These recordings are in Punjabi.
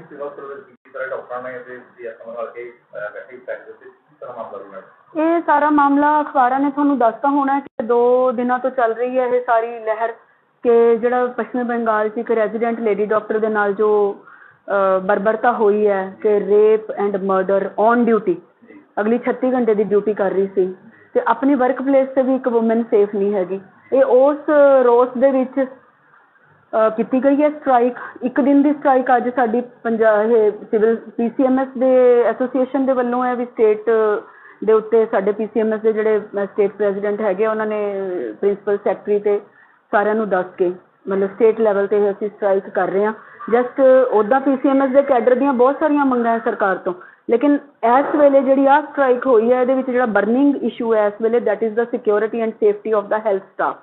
ਕਿ ਸਿਵਲ ਸਰਵਿਸ ਕੀਤੀ ਤਰ੍ਹਾਂ ਡਾਕਟਰਾਂ ਨੇ ਤੇ ਸੀਐਸਐਮ ਨਾਲ ਕੇ ਬੈਠੇ ਪੈਕ ਦਿੱਤੇ ਕਿਸ ਤਰ੍ਹਾਂ ਮਾਮਲਾ ਹੋਇਆ ਇਹ ਸਾਰਾ ਮਾਮਲਾ ਅਖਬਾਰਾਂ ਨੇ ਤੁਹਾਨੂੰ ਦੱਸਤਾ ਹੋਣਾ ਕਿ ਦੋ ਦਿਨਾਂ ਤੋਂ ਚੱਲ ਰਹੀ ਹੈ ਇਹ ਸਾਰੀ ਲਹਿਰ ਕਿ ਜਿਹੜਾ ਪੱਛਮੀ ਬੰਗਾਲ 'ਚ ਇੱਕ ਰੈਜ਼ੀਡੈਂਟ ਲੇਡੀ ਡਾਕਟਰ ਦੇ ਨਾਲ ਜੋ ਬਰਬਰਤਾ ਹੋਈ ਹੈ ਕਿ rape and murder on duty ਅਗਲੀ 36 ਘੰਟੇ ਦੀ ਡਿਊਟੀ ਕਰ ਰਹੀ ਸੀ ਤੇ ਆਪਣੀ ਵਰਕ ਪਲੇਸ ਤੇ ਵੀ ਇੱਕ ਔਮਨ ਸੇਫ ਨਹੀਂ ਹੈਗੀ। ਇਹ ਉਸ ਰੋਸ ਦੇ ਵਿੱਚ ਕੀਤੀ ਗਈ ਹੈ ਸਟ੍ਰਾਈਕ ਇੱਕ ਦਿਨ ਦੀ ਸਟ੍ਰਾਈਕ ਅੱਜ ਸਾਡੀ ਪੰਜਾਬ ਇਹ ਸਿਵਲ ਪੀਸੀਐਮਐਸ ਦੇ ਐਸੋਸੀਏਸ਼ਨ ਦੇ ਵੱਲੋਂ ਹੈ ਵੀ ਸਟੇਟ ਦੇ ਉੱਤੇ ਸਾਡੇ ਪੀਸੀਐਮਐਸ ਦੇ ਜਿਹੜੇ ਸਟੇਟ ਪ੍ਰੈਜ਼ੀਡੈਂਟ ਹੈਗੇ ਆ, ਉਹਨਾਂ ਨੇ ਪ੍ਰਿੰਸੀਪਲ ਸੈਕਟਰੀ ਤੇ ਸਾਰਿਆਂ ਨੂੰ ਦੱਸ ਕੇ ਮਤਲਬ ਸਟੇਟ ਲੈਵਲ ਤੇ ਅਸੀਂ ਸਟ੍ਰਾਈਕ ਕਰ ਰਹੇ ਹਾਂ। ਜਸਟ ਉੱਦਾਂ ਪੀਸੀਐਮਐਸ ਦੇ ਕੈਡਰ ਦੀਆਂ ਬਹੁਤ ਸਾਰੀਆਂ ਮੰਗਾਂ ਹੈ ਸਰਕਾਰ ਤੋਂ। ਲੇਕਿਨ ਇਸ ਵੇਲੇ ਜਿਹੜੀ ਆ ਸਟ੍ਰਾਈਕ ਹੋਈ ਹੈ ਇਹਦੇ ਵਿੱਚ ਜਿਹੜਾ ਬਰਨਿੰਗ ਇਸ਼ੂ ਹੈ ਇਸ ਵੇਲੇ that is the security and safety of the health staff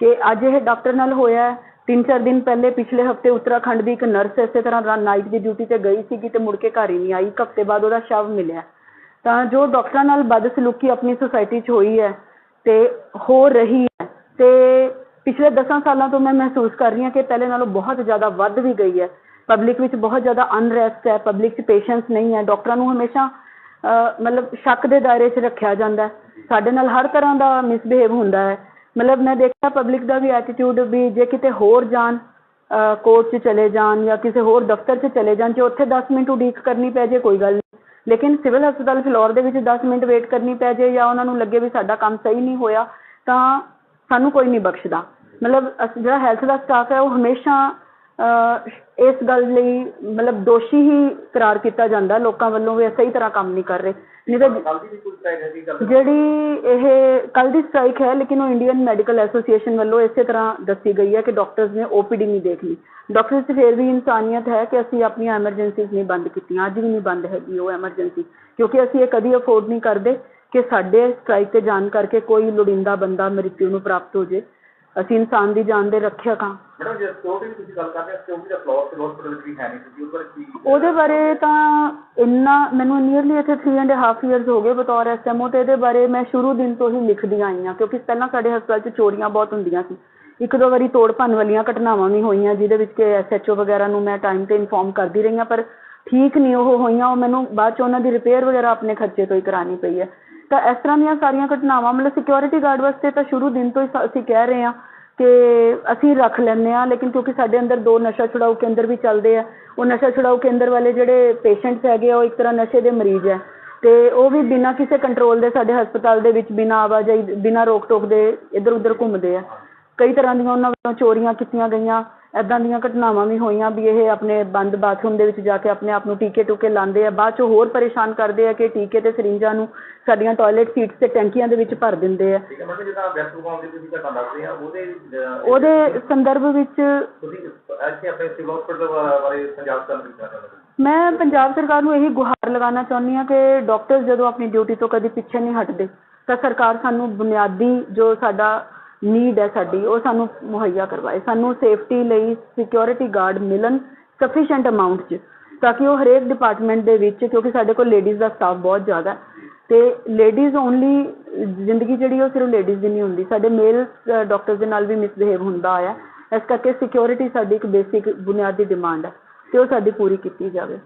ਕਿ ਅੱਜ ਇਹ ਡਾਕਟਰ ਨਾਲ ਹੋਇਆ ਹੈ। ਤਿੰਨ ਚਾਰ ਦਿਨ ਪਹਿਲੇ ਪਿਛਲੇ ਹਫ਼ਤੇ ਉੱਤਰਾਖੰਡ ਦੀ ਇੱਕ ਨਰਸ ਇਸੇ ਤਰ੍ਹਾਂ ਨਾਈਟ ਦੀ ਡਿਊਟੀ ਤੇ ਗਈ ਸੀਗੀ ਤੇ ਮੁੜ ਕੇ ਘਰ ਹੀ ਨਹੀਂ ਆਈ। ਇੱਕ ਹਫ਼ਤੇ ਬਾਅਦ ਉਹਦਾ ਸ਼ਵ ਮਿਲਿਆ। ਤਾਂ ਜੋ ਡਾਕਟਰਾਂ ਨਾਲ ਬਦਸਲੂਕੀ ਆਪਣੀ ਸੁਸਾਇਟੀ 'ਚ ਹੋਈ ਹੈ ਤੇ ਹੋ ਰਹੀ ਹੈ ਤੇ ਪਿਛਲੇ 10 ਸਾਲਾਂ ਤੋਂ ਮੈਂ ਮਹਿਸੂਸ ਕਰ ਰਹੀ ਹਾਂ ਕਿ ਪਹਿਲੇ ਨਾਲੋਂ ਬਹੁਤ ਜ਼ਿਆਦਾ ਵੱਧ ਵੀ ਗਈ ਹੈ। ਪਬਲਿਕ ਵਿੱਚ ਬਹੁਤ ਜ਼ਿਆਦਾ ਅਨਰੈਸਟ ਹੈ ਪਬਲਿਕ 'ਚ ਪੇਸ਼ੈਂਸ ਨਹੀਂ ਹੈ। ਡਾਕਟਰਾਂ ਨੂੰ ਹਮੇਸ਼ਾ ਮਤਲਬ ਸ਼ੱਕ ਦੇ ਦਾਇਰੇ 'ਚ ਰੱਖਿਆ ਜਾਂਦਾ ਸਾਡੇ ਨਾਲ ਹਰ ਤਰ੍ਹਾਂ ਦਾ ਮਿਸਬਿਹੇਵ ਹੁੰਦਾ ਹੈ। ਮਤਲਬ ਮੈਂ ਦੇਖਿਆ ਪਬਲਿਕ ਦਾ ਵੀ ਐਟੀਟਿਊਡ ਵੀ ਜੇ ਕਿਤੇ ਹੋਰ ਜਾਣ ਕੋਰਟ 'ਚ ਚਲੇ ਜਾਣ ਜਾਂ ਕਿਸੇ ਹੋਰ ਦਫ਼ਤਰ 'ਚ ਚਲੇ ਜਾਣ, ਜੇ ਉੱਥੇ 10 ਮਿੰਟ ਉਡੀਕ ਕਰਨੀ ਪੈ ਜੇ, ਕੋਈ ਗੱਲ ਨਹੀਂ। ਲੇਕਿਨ ਸਿਵਲ ਹਸਪਤਾਲ ਫਿਲੌਰ ਦੇ ਵਿੱਚ 10 ਮਿੰਟ ਵੇਟ ਕਰਨੀ ਪੈ ਜੇ ਜਾਂ ਉਹਨਾਂ ਨੂੰ ਲੱਗੇ ਵੀ ਸਾਡਾ ਕੰਮ ਸਹੀ ਨਹੀਂ ਹੋਇਆ, ਤਾਂ ਸਾਨੂੰ ਕੋਈ ਨਹੀਂ ਬਖਸ਼ਦਾ। ਮਤਲਬ ਜਿਹੜਾ ਹੈਲਥ ਦਾ ਸਟਾਫ ਹੈ, ਉਹ ਹਮੇਸ਼ਾ ਇਸ ਗੱਲ ਲਈ ਮਤਲਬ ਦੋਸ਼ੀ ਹੀ ਕਰਾਰ ਕੀਤਾ ਜਾਂਦਾ ਲੋਕਾਂ ਵੱਲੋਂ ਵੀ ਇਹ ਸਹੀ ਤਰ੍ਹਾਂ ਕੰਮ ਨਹੀਂ ਕਰ ਰਹੇ। ਨਹੀਂ ਤਾਂ ਜਿਹੜੀ ਇਹ ਕੱਲ ਦੀ ਸਟ੍ਰਾਈਕ ਹੈ ਲੇਕਿਨ ਉਹ ਇੰਡੀਅਨ ਮੈਡੀਕਲ ਐਸੋਸੀਏਸ਼ਨ ਵੱਲੋਂ ਇਸੇ ਤਰ੍ਹਾਂ ਦੱਸੀ ਗਈ ਹੈ ਕਿ ਡਾਕਟਰਸ ਨੇ ਓਪੀਡੀ ਨਹੀਂ ਦੇਖਣੀ ਡਾਕਟਰਸ 'ਚ ਫਿਰ ਵੀ ਇਨਸਾਨੀਅਤ ਹੈ ਕਿ ਅਸੀਂ ਆਪਣੀਆਂ ਐਮਰਜੈਂਸੀਜ਼ ਨਹੀਂ ਬੰਦ ਕੀਤੀਆਂ ਅੱਜ ਵੀ ਨਹੀਂ ਬੰਦ ਹੈਗੀ ਉਹ ਐਮਰਜੈਂਸੀ ਕਿਉਂਕਿ ਅਸੀਂ ਇਹ ਕਦੀ ਅਫੋਰਡ ਨਹੀਂ ਕਰਦੇ ਕਿ ਸਾਡੇ ਸਟ੍ਰਾਈਕ ਤੇ ਜਾਣ ਕਰਕੇ ਕੋਈ ਲੋੜੀਂਦਾ ਬੰਦਾ ਮ੍ਰਿਤੂ ਨੂੰ ਪ੍ਰਾਪਤ ਹੋ ਜੇ ਅਸੀਂ ਇਨਸਾਨ ਦੀ ਜਾਨ ਦੇ ਰੱਖਿਅਕ ਹਾਂ। ਮੈਡਮ ਜੇ ਸਿਕਿਉਰਿਟੀ ਦੀ ਤੁਸੀਂ ਗੱਲ ਕਰਦੇ ਹੋ ਸਿਕਿਉਰਿਟੀ ਦਾ ਫਲੋਰ ਸਿਵਲ ਹਸਪਤਾਲ ਵਿੱਚ ਵੀ ਹੈ ਨਹੀਂ ਸੀ ਉਹਦੇ ਕੀ ਉਹਦੇ ਬਾਰੇ ਤਾਂ ਇੰਨਾ ਮੈਨੂੰ ਨੀਅਰਲੀ ਇੱਥੇ 3 ਐਂਡ ਹਾਫ ਇਅਰਸ ਹੋ ਗਏ ਬਤੌਰ ਐਸਐਮਓ ਤੇ ਇਹਦੇ ਬਾਰੇ ਮੈਂ ਸ਼ੁਰੂ ਦਿਨ ਤੋਂ ਹੀ ਲਿਖਦੀ ਆਈ ਹਾਂ ਕਿਉਂਕਿ ਪਹਿਲਾਂ ਸਾਡੇ ਹਸਪਤਾਲ 'ਚ ਚੋਰੀਆਂ ਬਹੁਤ ਹੁੰਦੀਆਂ ਸੀ। ਇੱਕ ਦੋ ਵਾਰੀ ਤੋੜ ਭੰਨ ਵਾਲੀਆਂ ਘਟਨਾਵਾਂ ਵੀ ਹੋਈਆਂ ਜਿਹਦੇ ਵਿੱਚ ਕਿ ਐਸਐਚਓ ਵਗੈਰਾ ਨੂੰ ਮੈਂ ਟਾਈਮ ਤੇ ਇਨਫੋਰਮ ਕਰਦੀ ਰਹੀ ਹਾਂ ਪਰ ਠੀਕ ਨਹੀਂ ਉਹ ਹੋਈਆਂ ਉਹ ਮੈਨੂੰ ਬਾਅਦ 'ਚ ਉਹਨਾਂ ਦੀ ਰਿਪੇਅਰ ਵਗੈਰਾ ਆਪਣੇ ਖਰਚੇ ਤੋਂ ਹੀ ਕਰਾਉਣੀ ਪਈ ਹੈ। ਤਾਂ ਇਸ ਤਰ੍ਹਾਂ ਦੀਆਂ ਸਾਰੀਆਂ ਘਟਨਾਵਾਂ ਮਤਲਬ ਸਿਕਿਉਰਿਟੀ ਗਾਰਡ ਵਾਸਤੇ ਤਾਂ ਸ਼ੁਰੂ ਦਿਨ ਤੋਂ ਹੀ ਸ- ਅਸੀਂ ਕਹਿ ਰਹੇ ਹਾਂ ਕਿ ਅਸੀਂ ਰੱਖ ਲੈਂਦੇ ਹਾਂ, ਲੇਕਿਨ ਕਿਉਂਕਿ ਸਾਡੇ ਅੰਦਰ ਦੋ ਨਸ਼ਾ ਛੁਡਾਊ ਕੇਂਦਰ ਵੀ ਚੱਲਦੇ ਆ, ਉਹ ਨਸ਼ਾ ਛੁਡਾਊ ਕੇਂਦਰ ਵਾਲੇ ਜਿਹੜੇ ਪੇਸ਼ੈਂਟਸ ਹੈਗੇ ਆ, ਉਹ ਇੱਕ ਤਰ੍ਹਾਂ ਨਸ਼ੇ ਦੇ ਮਰੀਜ਼ ਹੈ ਅਤੇ ਉਹ ਵੀ ਬਿਨਾਂ ਕਿਸੇ ਕੰਟਰੋਲ ਦੇ ਸਾਡੇ ਹਸਪਤਾਲ ਦੇ ਵਿੱਚ, ਬਿਨਾਂ ਆਵਾਜਾਈ, ਬਿਨਾਂ ਰੋਕ ਟੋਕ ਦੇ ਇੱਧਰ ਉੱਧਰ ਘੁੰਮਦੇ ਆ। ਕਈ ਤਰ੍ਹਾਂ ਦੀਆਂ ਉਹਨਾਂ ਵੱਲੋਂ ਚੋਰੀਆਂ ਕੀਤੀਆਂ ਗਈਆਂ ਇੱਦਾਂ ਦੀਆਂ ਘਟਨਾਵਾਂ ਵੀ ਹੋਈਆਂ ਵੀ ਇਹ ਆਪਣੇ ਬੰਦ ਬਾਥਰੂਮ ਦੇ ਵਿੱਚ ਜਾ ਕੇ ਆਪਣੇ ਆਪ ਨੂੰ ਟੀਕੇ ਟੂਕੇ ਲਾਉਂਦੇ ਆ, ਬਾਅਦ ਚੋਂ ਹੋਰ ਪਰੇਸ਼ਾਨ ਕਰਦੇ ਆ ਕਿ ਟੀਕੇ ਅਤੇ ਸਰਿੰਜਾਂ ਨੂੰ ਸਾਡੀਆਂ ਟਾਇਲਟ ਸੀਟਸ ਤੇ ਟੈਂਕੀਆਂ ਦੇ ਵਿੱਚ ਭਰ ਦਿੰਦੇ ਆ। ਠੀਕ ਹੈ ਮੈਡਮ ਜਿੱਦਾਂ ਵੈਸਟ ਬੰਗਾਲ ਦੀ ਤੁਸੀਂ ਘਟਨਾ ਦੱਸਦੇ ਆ ਉਹਦੇ ਅਹ, ਉਹਦੇ ਸੰਦਰਭ ਵਿੱਚ ਤੁਸੀਂ ਇੱਥੇ ਆਪਣੇ ਸਿਵਲ ਹਸਪਤਾਲ ਬਾਰੇ ਪੰਜਾਬ ਸਰਕਾਰ ਨੂੰ ਕੀ ਕਹਿਣਾ ਚਾਹੁੰਦੇ ਹੋ? ਮੈਂ ਪੰਜਾਬ ਸਰਕਾਰ ਨੂੰ ਇਹੀ ਗੁਹਾਰ ਲਗਾਉਣਾ ਚਾਹੁੰਦੀ ਹਾਂ ਕਿ ਡਾਕਟਰਸ ਜਦੋਂ ਆਪਣੀ ਡਿਊਟੀ ਤੋਂ ਕਦੀ ਪਿੱਛੇ ਨਹੀਂ ਹਟਦੇ ਤਾਂ ਸਰਕਾਰ ਸਾਨੂੰ ਬੁਨਿਆਦੀ ਜੋ ਸਾਡਾ ਨੀਡ ਹੈ ਸਾਡੀ ਉਹ ਸਾਨੂੰ ਮੁਹੱਈਆ ਕਰਵਾਏ। ਸਾਨੂੰ ਸੇਫਟੀ ਲਈ ਸਿਕਿਉਰਿਟੀ ਗਾਰਡ ਮਿਲਣ ਸਫੀਸ਼ੀਐਂਟ ਅਮਾਉਂਟ 'ਚ ਤਾਂ ਕਿ ਉਹ ਹਰੇਕ ਡਿਪਾਰਟਮੈਂਟ ਦੇ ਵਿੱਚ ਕਿਉਂਕਿ ਸਾਡੇ ਕੋਲ ਲੇਡੀਜ਼ ਦਾ ਸਟਾਫ ਬਹੁਤ ਜ਼ਿਆਦਾ ਹੈ ਅਤੇ ਲੇਡੀਜ਼ ਓਨਲੀ ਜ਼ਿੰਦਗੀ ਜਿਹੜੀ ਉਹ ਸਿਰਫ ਲੇਡੀਜ਼ ਦੀ ਨਹੀਂ ਹੁੰਦੀ। ਸਾਡੇ ਮੇਲ ਡਾਕਟਰਸ ਦੇ ਨਾਲ ਵੀ ਮਿਸਬਿਹੇਵ ਹੁੰਦਾ ਆਇਆ ਇਸ ਕਰਕੇ ਸਿਕਿਉਰਿਟੀ ਸਾਡੀ ਇੱਕ ਬੇਸਿਕ ਬੁਨਿਆਦੀ ਡਿਮਾਂਡ ਹੈ ਅਤੇ ਉਹ ਸਾਡੀ ਪੂਰੀ ਕੀਤੀ ਜਾਵੇ।